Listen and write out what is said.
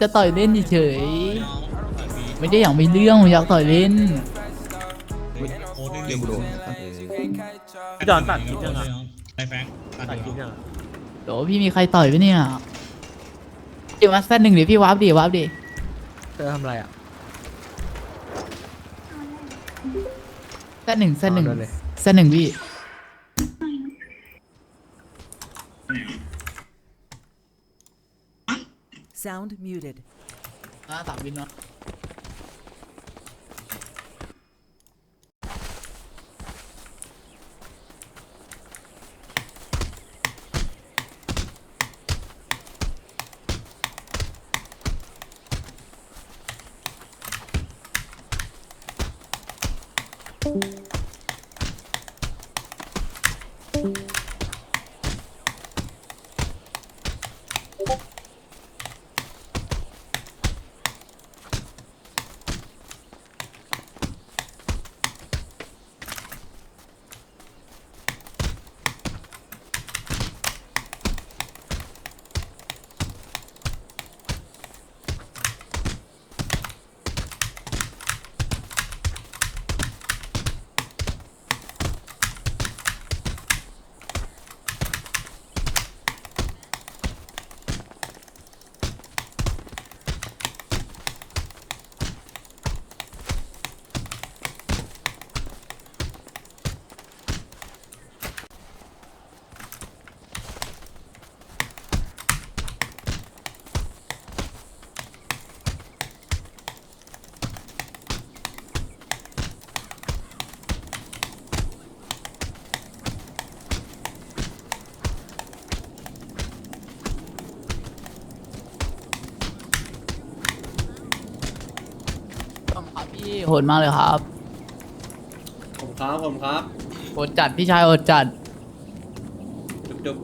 จะต่อยเล่นเฉยๆไม่ได้อยากมีเรื่องผมอยากต่อยเล่นเรียนบุโรพี่ดอนตัดคลิปยังอะไอ้แฟงตัดตัดคคลิลิปปยังอะโหพี่มีใครต่อยไหมเนี่ยเดี๋ยวมาแซดหนึ่งเดี๋ยวพี่วาร์ปดิวาร์ปดิเธอทำอะไรอะแซดหนึ่งแซดหนึ่งเอาเลยแซดหนึ่งพี่ Sound muted. อ่าสามวินเนาะต้องครับ พี่โหดมากเลยครับผมครับผมครับ โหดจัดพี่ชายโหดจัด จุ๊บจุ๊บ